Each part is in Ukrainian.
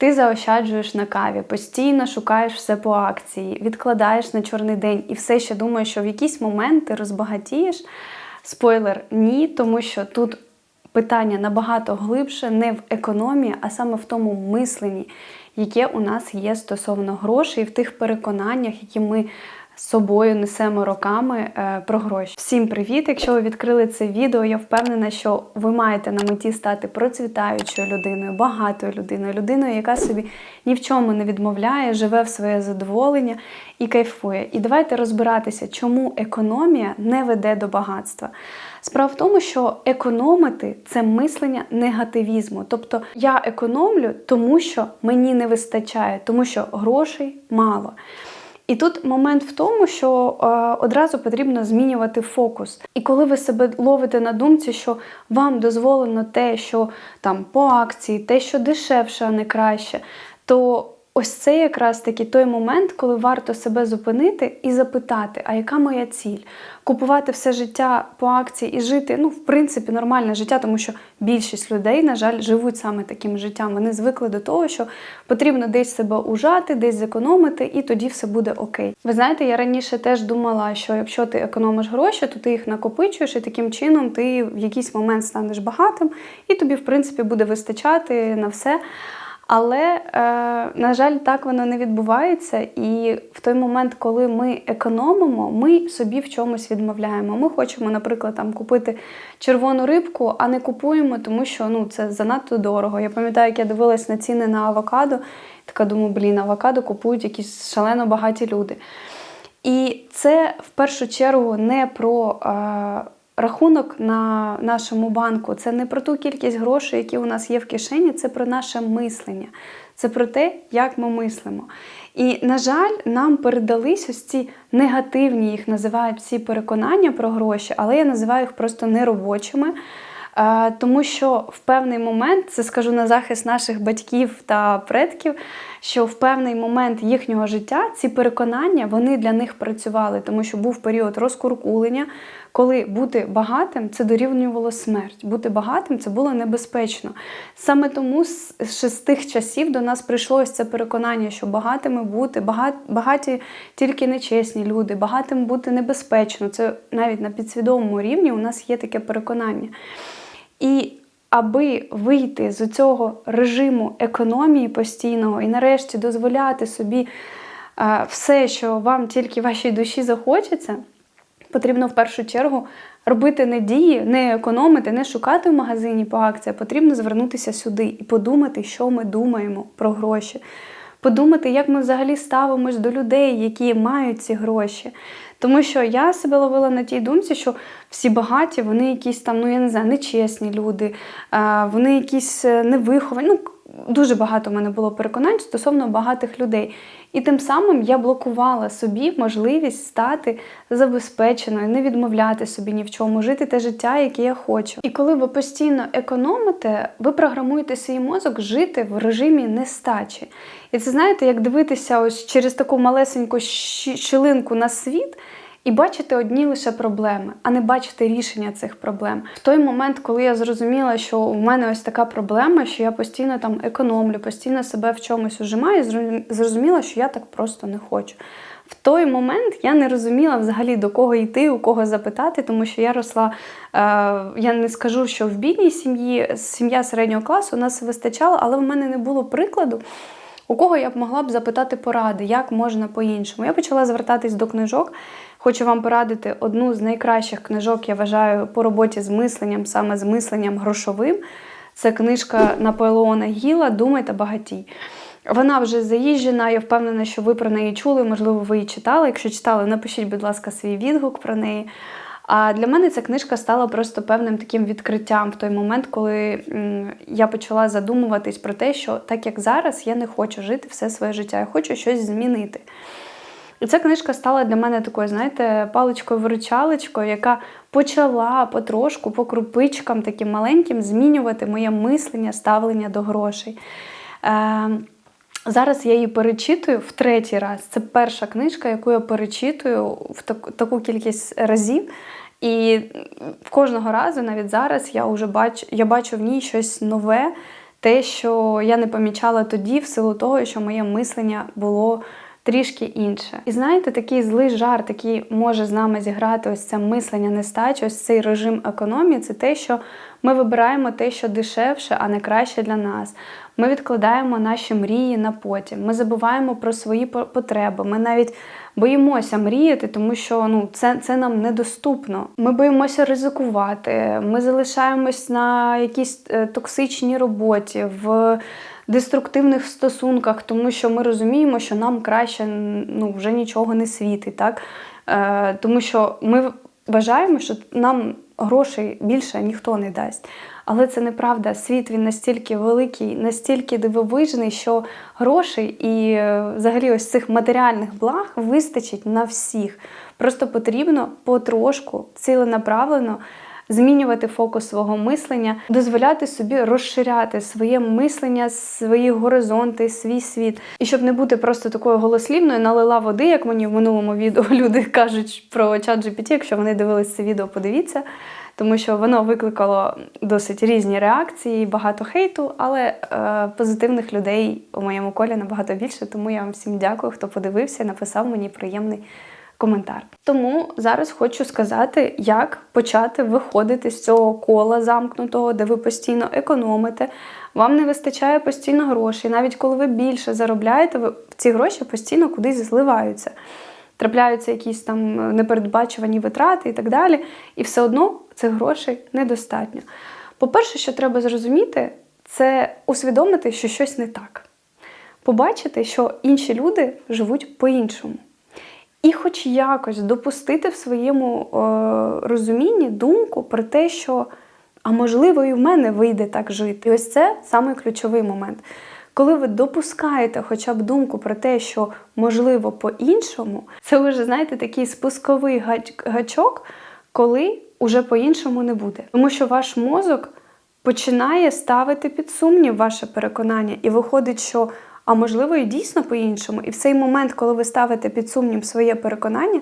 Ти заощаджуєш на каві, постійно шукаєш все по акції, відкладаєш на чорний день і все ще думаєш, що в якийсь момент ти розбагатієш. Спойлер, ні, тому що тут питання набагато глибше не в економії, а саме в тому мисленні, яке у нас є стосовно грошей, в тих переконаннях, які ми собою несемо роками е, про гроші. Всім привіт! Якщо ви відкрили це відео, я впевнена, що ви маєте на меті стати процвітаючою людиною, багатою людиною, людиною, яка собі ні в чому не відмовляє, живе в своє задоволення і кайфує. І давайте розбиратися, чому економія не веде до багатства. Справа в тому, що економити це мислення негативізму. Тобто я економлю, тому що мені не вистачає, тому що грошей мало. І тут момент в тому, що е, одразу потрібно змінювати фокус. І коли ви себе ловите на думці, що вам дозволено те, що там по акції, те, що дешевше, а не краще, то ось це якраз таки той момент, коли варто себе зупинити і запитати, а яка моя ціль? Купувати все життя по акції і жити, ну, в принципі, нормальне життя, тому що більшість людей, на жаль, живуть саме таким життям. Вони звикли до того, що потрібно десь себе ужати, десь зекономити, і тоді все буде окей. Ви знаєте, я раніше теж думала, що якщо ти економиш гроші, то ти їх накопичуєш, і таким чином ти в якийсь момент станеш багатим, і тобі, в принципі, буде вистачати на все. Але, е, на жаль, так воно не відбувається. І в той момент, коли ми економимо, ми собі в чомусь відмовляємо. Ми хочемо, наприклад, там купити червону рибку, а не купуємо, тому що ну, це занадто дорого. Я пам'ятаю, як я дивилась на ціни на авокадо, така думаю, блін, авокадо купують якісь шалено багаті люди. І це в першу чергу не про. Е, Рахунок на нашому банку це не про ту кількість грошей, які у нас є в кишені, це про наше мислення, це про те, як ми мислимо. І, на жаль, нам передались ось ці негативні, їх називають всі переконання про гроші, але я називаю їх просто неробочими. Тому що в певний момент, це скажу на захист наших батьків та предків, що в певний момент їхнього життя ці переконання вони для них працювали, тому що був період розкуркулення, коли бути багатим це дорівнювало смерть. Бути багатим це було небезпечно. Саме тому ще з тих часів до нас прийшло ось це переконання, що багатими бути, багаті тільки нечесні люди, багатим бути небезпечно. Це навіть на підсвідомому рівні у нас є таке переконання. І аби вийти з цього режиму економії постійного і нарешті дозволяти собі е, все, що вам тільки вашій душі захочеться, потрібно в першу чергу робити не дії, не економити, не шукати в магазині по акціях, потрібно звернутися сюди і подумати, що ми думаємо про гроші. Подумати, як ми взагалі ставимось до людей, які мають ці гроші. Тому що я себе ловила на тій думці, що всі багаті, вони якісь там, ну я не знаю, нечесні люди, вони якісь е, невиховані. Ну, Дуже багато в мене було переконань стосовно багатих людей. І тим самим я блокувала собі можливість стати забезпеченою, не відмовляти собі ні в чому, жити те життя, яке я хочу. І коли ви постійно економите, ви програмуєте свій мозок жити в режимі нестачі. І це знаєте, як дивитися ось через таку малесеньку щілинку на світ. І бачити одні лише проблеми, а не бачити рішення цих проблем. В той момент, коли я зрозуміла, що у мене ось така проблема, що я постійно там економлю, постійно себе в чомусь ужимаю, зрозуміла, що я так просто не хочу. В той момент я не розуміла взагалі до кого йти, у кого запитати, тому що я росла. Е, я не скажу, що в бідній сім'ї, сім'я середнього класу у нас вистачало, але в мене не було прикладу. У кого я б могла б запитати поради, як можна по-іншому. Я почала звертатись до книжок. Хочу вам порадити одну з найкращих книжок, я вважаю, по роботі з мисленням, саме з мисленням грошовим. Це книжка Наполеона Гіла Думай та багатій. Вона вже заїжджена, я впевнена, що ви про неї чули, можливо, ви її читали. Якщо читали, напишіть, будь ласка, свій відгук про неї. А для мене ця книжка стала просто певним таким відкриттям в той момент, коли я почала задумуватись про те, що так як зараз я не хочу жити все своє життя, я хочу щось змінити. І ця книжка стала для мене такою, знаєте, паличкою-виручалочкою, яка почала потрошку, по крупичкам таким маленьким, змінювати моє мислення, ставлення до грошей. Е, Зараз я її перечитую в третій раз. Це перша книжка, яку я перечитую в таку кількість разів. І кожного разу, навіть зараз, я вже бачу, я бачу в ній щось нове, те, що я не помічала тоді, в силу того, що моє мислення було трішки інше. І знаєте, такий злий жарт, який може з нами зіграти ось це мислення нестачі, ось цей режим економії, це те, що ми вибираємо те, що дешевше, а не краще для нас. Ми відкладаємо наші мрії на потім. Ми забуваємо про свої потреби. Ми навіть боїмося мріяти, тому що ну, це це нам недоступно. Ми боїмося ризикувати. Ми залишаємось на якійсь е, токсичній роботі. в деструктивних стосунках, тому що ми розуміємо, що нам краще ну, вже нічого не світить. так? Е, Тому що ми вважаємо, що нам грошей більше ніхто не дасть. Але це неправда. Світ він настільки великий, настільки дивовижний, що грошей і е, взагалі ось цих матеріальних благ вистачить на всіх. Просто потрібно потрошку ціленаправлено змінювати фокус свого мислення, дозволяти собі розширяти своє мислення, свої горизонти, свій світ. І щоб не бути просто такою голослівною, налила води, як мені в минулому відео люди кажуть про чат GPT, якщо вони дивились це відео, подивіться. Тому що воно викликало досить різні реакції, багато хейту, але е, позитивних людей у моєму колі набагато більше. Тому я вам всім дякую, хто подивився написав мені приємний коментар. Тому зараз хочу сказати, як почати виходити з цього кола замкнутого, де ви постійно економите. Вам не вистачає постійно грошей. Навіть коли ви більше заробляєте, ви ці гроші постійно кудись зливаються. Трапляються якісь там непередбачувані витрати і так далі. І все одно цих грошей недостатньо. По-перше, що треба зрозуміти, це усвідомити, що щось не так. Побачити, що інші люди живуть по-іншому. І, хоч якось, допустити в своєму е, розумінні думку про те, що, а можливо, і в мене вийде так жити. І ось це саме ключовий момент. Коли ви допускаєте хоча б думку про те, що можливо по-іншому, це вже, знаєте, такий спусковий гачок, коли уже по-іншому не буде. Тому що ваш мозок починає ставити під сумнів ваше переконання, і виходить, що а можливо, і дійсно по-іншому. І в цей момент, коли ви ставите під сумнів своє переконання,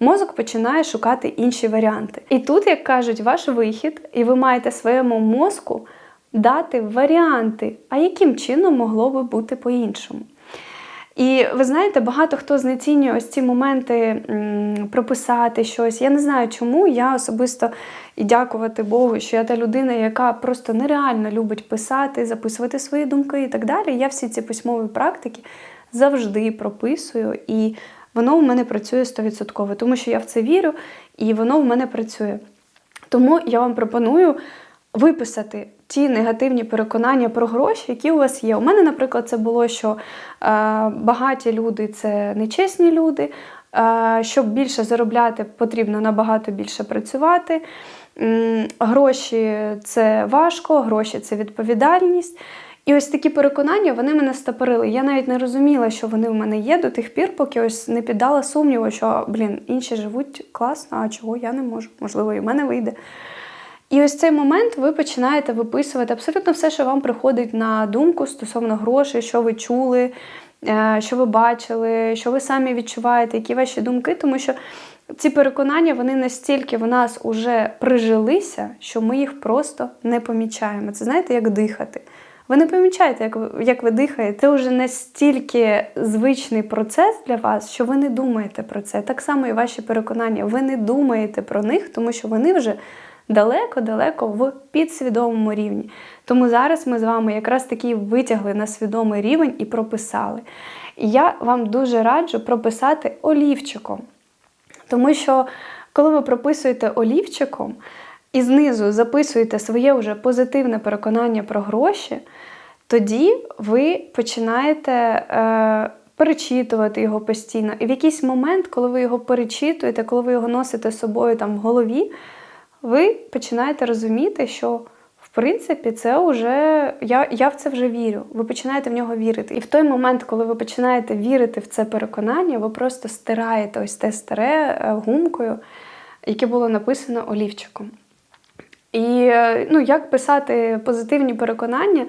мозок починає шукати інші варіанти. І тут, як кажуть, ваш вихід, і ви маєте своєму мозку дати варіанти, а яким чином могло би бути по-іншому. І ви знаєте, багато хто знецінює ось ці моменти прописати щось. Я не знаю, чому я особисто і дякувати Богу, що я та людина, яка просто нереально любить писати, записувати свої думки і так далі. Я всі ці письмові практики завжди прописую, і воно в мене працює стовідсотково, тому що я в це вірю, і воно в мене працює. Тому я вам пропоную виписати ті негативні переконання про гроші, які у вас є. У мене, наприклад, це було, що е, багаті люди це нечесні люди. Е, щоб більше заробляти, потрібно набагато більше працювати. Гроші це важко, гроші це відповідальність. І ось такі переконання вони мене стопорили. Я навіть не розуміла, що вони в мене є до тих пір, поки ось не піддала сумніву, що блін, інші живуть класно, а чого я не можу, можливо, і в мене вийде. І ось цей момент ви починаєте виписувати абсолютно все, що вам приходить на думку стосовно грошей, що ви чули, е, що ви бачили, що ви самі відчуваєте, які ваші думки, тому що ці переконання вони настільки в нас уже прижилися, що ми їх просто не помічаємо. Це знаєте, як дихати. Ви не помічаєте, як ви, як ви дихаєте. Це вже настільки звичний процес для вас, що ви не думаєте про це. Так само і ваші переконання. Ви не думаєте про них, тому що вони вже далеко-далеко в підсвідомому рівні. Тому зараз ми з вами якраз таки витягли на свідомий рівень і прописали. І я вам дуже раджу прописати олівчиком. Тому що, коли ви прописуєте олівчиком і знизу записуєте своє вже позитивне переконання про гроші, тоді ви починаєте е, перечитувати його постійно. І в якийсь момент, коли ви його перечитуєте, коли ви його носите з собою там в голові, ви починаєте розуміти, що в принципі це вже я я в це вже вірю. Ви починаєте в нього вірити. І в той момент, коли ви починаєте вірити в це переконання, ви просто стираєте ось те старе е, гумкою, яке було написано олівчиком. І е, ну, як писати позитивні переконання,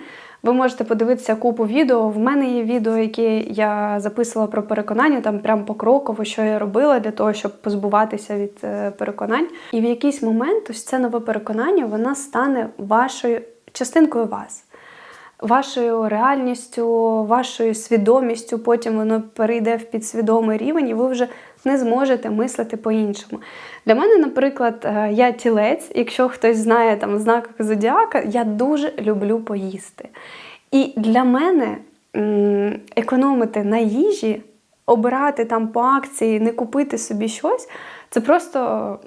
ви можете подивитися купу відео. В мене є відео, які я записувала про переконання, там прям покроково, що я робила для того, щоб позбуватися від е, переконань. І в якийсь момент ось це нове переконання вона стане вашою частинкою вас. вашою реальністю, вашою свідомістю, потім воно перейде в підсвідомий рівень, і ви вже не зможете мислити по-іншому. Для мене, наприклад, е, я тілець, якщо хтось знає там знак зодіака, я дуже люблю поїсти. І для мене економити на їжі, обирати там по акції, не купити собі щось, це просто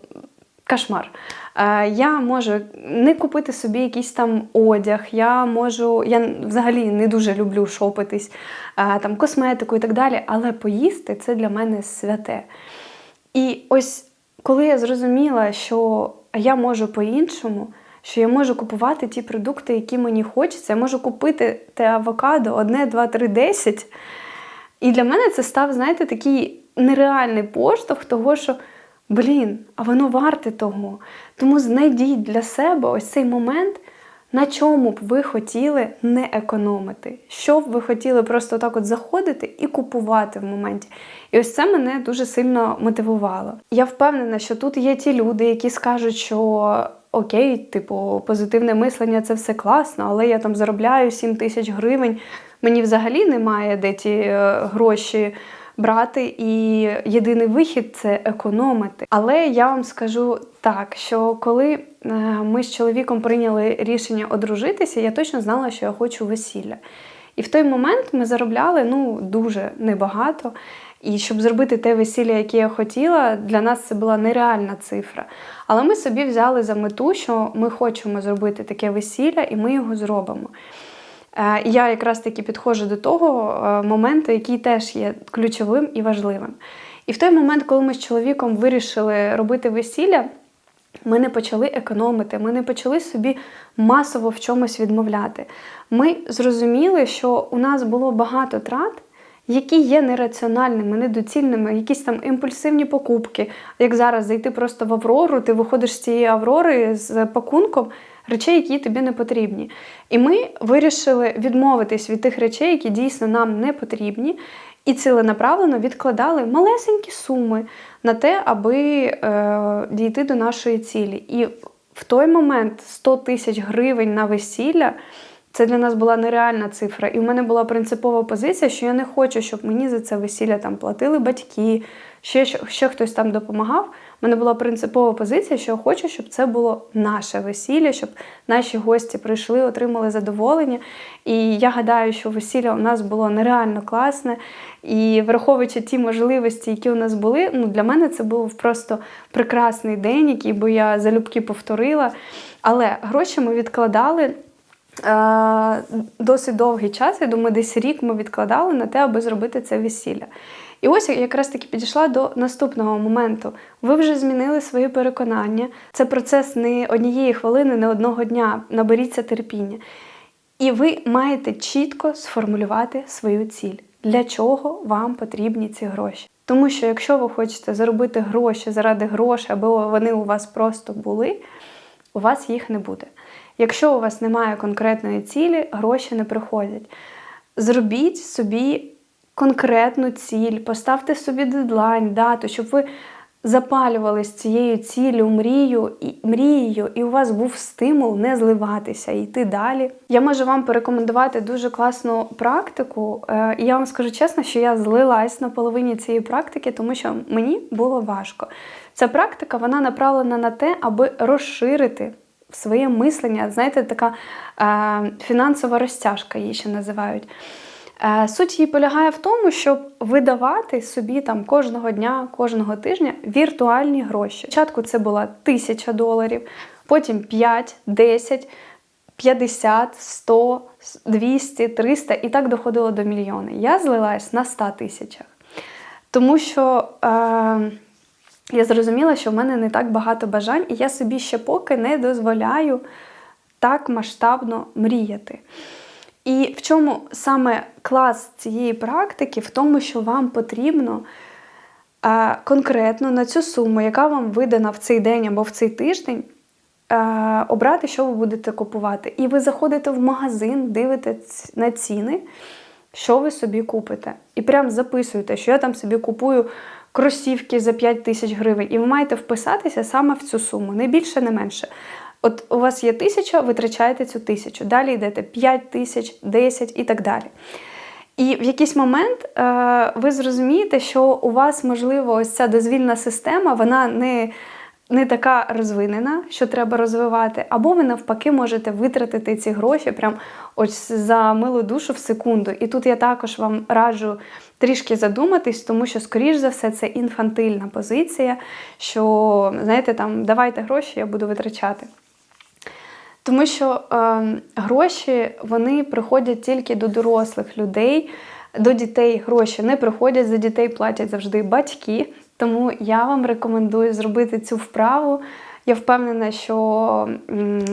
кошмар. Е, я можу не купити собі якийсь там одяг, я можу, я взагалі не дуже люблю шопитись, е, там косметику і так далі, але поїсти це для мене святе. І ось коли я зрозуміла, що я можу по-іншому, що я можу купувати ті продукти, які мені хочеться, я можу купити те авокадо одне, два, три, десять. І для мене це став, знаєте, такий нереальний поштовх того, що. Блін, а воно варте того. Тому знайдіть для себе ось цей момент, на чому б ви хотіли не економити. Що б ви хотіли просто так от заходити і купувати в моменті. І ось це мене дуже сильно мотивувало. Я впевнена, що тут є ті люди, які скажуть, що. Окей, типу, позитивне мислення це все класно, але я там заробляю 7 тисяч гривень. Мені взагалі немає де ті е, гроші брати, і єдиний вихід це економити. Але я вам скажу так, що коли е, ми з чоловіком прийняли рішення одружитися, я точно знала, що я хочу весілля. І в той момент ми заробляли ну дуже небагато. І щоб зробити те весілля, яке я хотіла, для нас це була нереальна цифра. Але ми собі взяли за мету, що ми хочемо зробити таке весілля, і ми його зробимо. Е, я якраз таки підходжу до того е, моменту, який теж є ключовим і важливим. І в той момент, коли ми з чоловіком вирішили робити весілля, ми не почали економити, ми не почали собі масово в чомусь відмовляти. Ми зрозуміли, що у нас було багато трат. Які є нераціональними, недоцільними, якісь там імпульсивні покупки. Як зараз зайти просто в Аврору, ти виходиш з цієї Аврори з пакунком, речей, які тобі не потрібні. І ми вирішили відмовитись від тих речей, які дійсно нам не потрібні, і ціленаправлено відкладали малесенькі суми на те, аби е, дійти до нашої цілі. І в той момент 100 тисяч гривень на весілля. Це для нас була нереальна цифра. І в мене була принципова позиція, що я не хочу, щоб мені за це весілля там платили батьки, ще, ще хтось там допомагав. Мене була принципова позиція, що я хочу, щоб це було наше весілля, щоб наші гості прийшли, отримали задоволення. І я гадаю, що весілля у нас було нереально класне. І враховуючи ті можливості, які у нас були, ну для мене це був просто прекрасний день, який би я залюбки повторила. Але гроші ми відкладали. Досить довгий час, я думаю, десь рік ми відкладали на те, аби зробити це весілля. І ось я якраз таки підійшла до наступного моменту. Ви вже змінили свої переконання. Це процес не однієї хвилини, не одного дня. Наберіться терпіння. І ви маєте чітко сформулювати свою ціль, для чого вам потрібні ці гроші. Тому що якщо ви хочете заробити гроші заради грошей, аби вони у вас просто були, у вас їх не буде. Якщо у вас немає конкретної цілі, гроші не приходять. Зробіть собі конкретну ціль, поставте собі дедлайн, дату, щоб ви запалювались цією ціллю, мрію, і, мрією, і у вас був стимул не зливатися і йти далі. Я можу вам порекомендувати дуже класну практику. Е, і я вам скажу чесно, що я злилась на половині цієї практики, тому що мені було важко. Ця практика вона направлена на те, аби розширити. Своє мислення, знаєте, така е, фінансова розтяжка її ще називають. Е, суть її полягає в тому, щоб видавати собі там кожного дня, кожного тижня віртуальні гроші. Спочатку це була тисяча доларів, потім 5, 10, 50, 100, 200, 300 і так доходило до мільйона. Я злилась на 100 тисячах. Тому що е, я зрозуміла, що в мене не так багато бажань, і я собі ще поки не дозволяю так масштабно мріяти. І в чому саме клас цієї практики? В тому, що вам потрібно е, конкретно на цю суму, яка вам видана в цей день або в цей тиждень, е, обрати, що ви будете купувати. І ви заходите в магазин, дивитесь на ціни, що ви собі купите. І прям записуєте, що я там собі купую кросівки за 5 тисяч гривень. І ви маєте вписатися саме в цю суму, не більше, не менше. От у вас є тисяча, витрачаєте цю тисячу. Далі йдете 5 тисяч, 10 і так далі. І в якийсь момент е, ви зрозумієте, що у вас, можливо, ось ця дозвільна система, вона не не така розвинена, що треба розвивати, або ви навпаки можете витратити ці гроші прям ось за милу душу в секунду. І тут я також вам раджу трішки задуматись, тому що, скоріш за все, це інфантильна позиція, що, знаєте, там давайте гроші, я буду витрачати. Тому що е, гроші вони приходять тільки до дорослих людей, до дітей гроші не приходять, за дітей платять завжди батьки. Тому я вам рекомендую зробити цю вправу. Я впевнена, що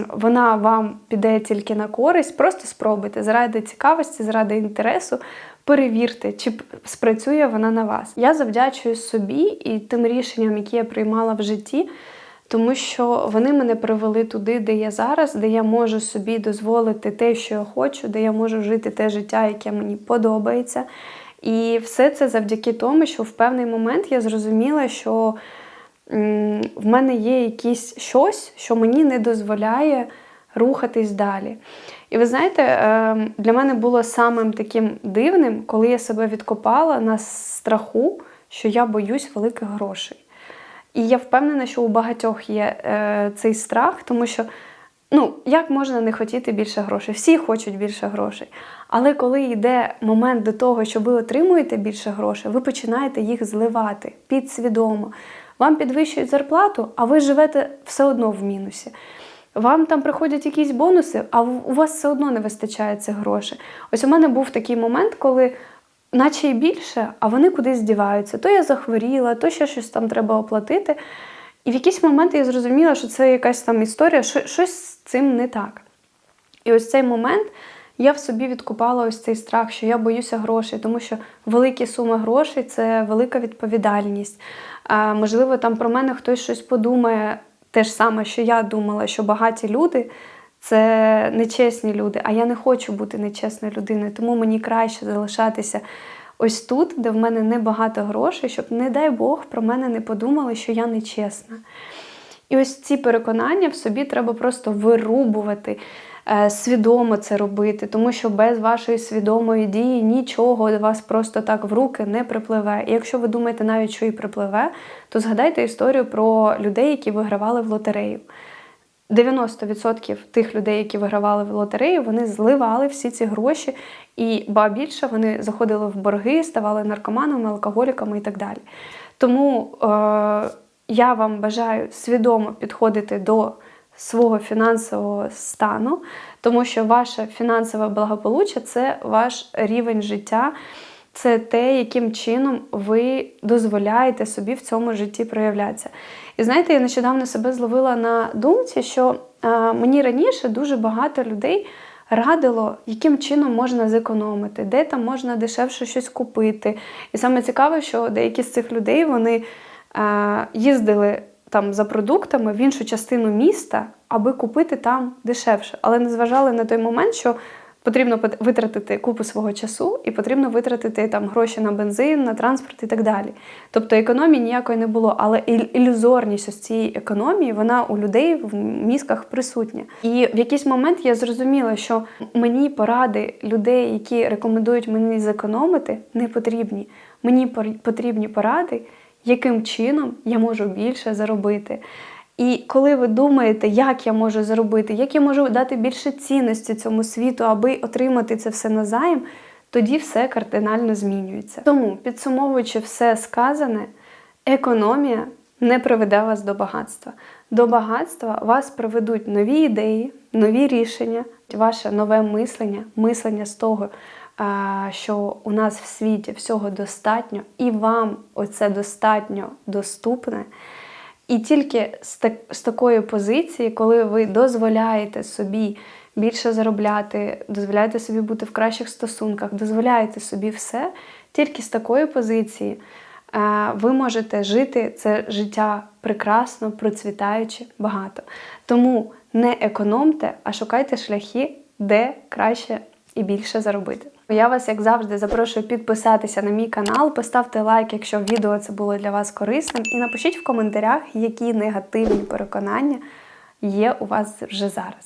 вона вам піде тільки на користь. Просто спробуйте заради цікавості, заради інтересу. Перевірте, чи спрацює вона на вас. Я завдячую собі і тим рішенням, які я приймала в житті, тому що вони мене привели туди, де я зараз, де я можу собі дозволити те, що я хочу, де я можу жити те життя, яке мені подобається. І все це завдяки тому, що в певний момент я зрозуміла, що в мене є якісь щось, що мені не дозволяє рухатись далі. І ви знаєте, ем, для мене було самим таким дивним, коли я себе відкопала на страху, що я боюсь великих грошей. І я впевнена, що у багатьох є е, цей страх, тому що ну, як можна не хотіти більше грошей? Всі хочуть більше грошей. Але коли йде момент до того, що ви отримуєте більше грошей, ви починаєте їх зливати підсвідомо. Вам підвищують зарплату, а ви живете все одно в мінусі. Вам там приходять якісь бонуси, а у вас все одно не вистачає цих грошей. Ось у мене був такий момент, коли, наче й більше, а вони кудись здіваються. То я захворіла, то ще щось там треба оплатити. І в якийсь момент я зрозуміла, що це якась там історія, що щось з цим не так. І ось цей момент я в собі відкупала ось цей страх, що я боюся грошей, тому що великі суми грошей це велика відповідальність. А, Можливо, там про мене хтось щось подумає, те ж саме, що я думала, що багаті люди це нечесні люди, а я не хочу бути нечесною людиною, тому мені краще залишатися ось тут, де в мене небагато грошей, щоб, не дай Бог, про мене не подумали, що я нечесна. І ось ці переконання в собі треба просто вирубувати. Е, свідомо це робити, тому що без вашої свідомої дії нічого до вас просто так в руки не припливе. І якщо ви думаєте навіть, що і припливе, то згадайте історію про людей, які вигравали в лотерею. 90% тих людей, які вигравали в лотерею, вони зливали всі ці гроші, і ба більше вони заходили в борги, ставали наркоманами, алкоголіками і так далі. Тому е, я вам бажаю свідомо підходити до свого фінансового стану, тому що ваше фінансове благополуччя це ваш рівень життя, це те, яким чином ви дозволяєте собі в цьому житті проявлятися. І знаєте, я нещодавно себе зловила на думці, що мені раніше дуже багато людей. Радило, яким чином можна зекономити, де там можна дешевше щось купити. І саме цікаве, що деякі з цих людей вони а, їздили там за продуктами в іншу частину міста, аби купити там дешевше. Але не зважали на той момент, що потрібно витратити купу свого часу і потрібно витратити там гроші на бензин, на транспорт і так далі. Тобто економії ніякої не було, але ілюзорність ось цієї економії вона у людей в мізках присутня. І в якийсь момент я зрозуміла, що мені поради людей, які рекомендують мені зекономити, не потрібні. Мені потрібні поради яким чином я можу більше заробити. І коли ви думаєте, як я можу заробити, як я можу дати більше цінності цьому світу, аби отримати це все назаєм, тоді все кардинально змінюється. Тому, підсумовуючи все сказане, економія не приведе вас до багатства. До багатства вас приведуть нові ідеї, нові рішення, ваше нове мислення, мислення з того, що у нас в світі всього достатньо, і вам оце достатньо доступне. І тільки з, так, з такої позиції, коли ви дозволяєте собі більше заробляти, дозволяєте собі бути в кращих стосунках, дозволяєте собі все, тільки з такої позиції ви можете жити це життя прекрасно, процвітаючи багато. Тому не економте, а шукайте шляхи, де краще і більше заробити. Я вас, як завжди, запрошую підписатися на мій канал, поставте лайк, якщо відео це було для вас корисним, і напишіть в коментарях, які негативні переконання є у вас вже зараз.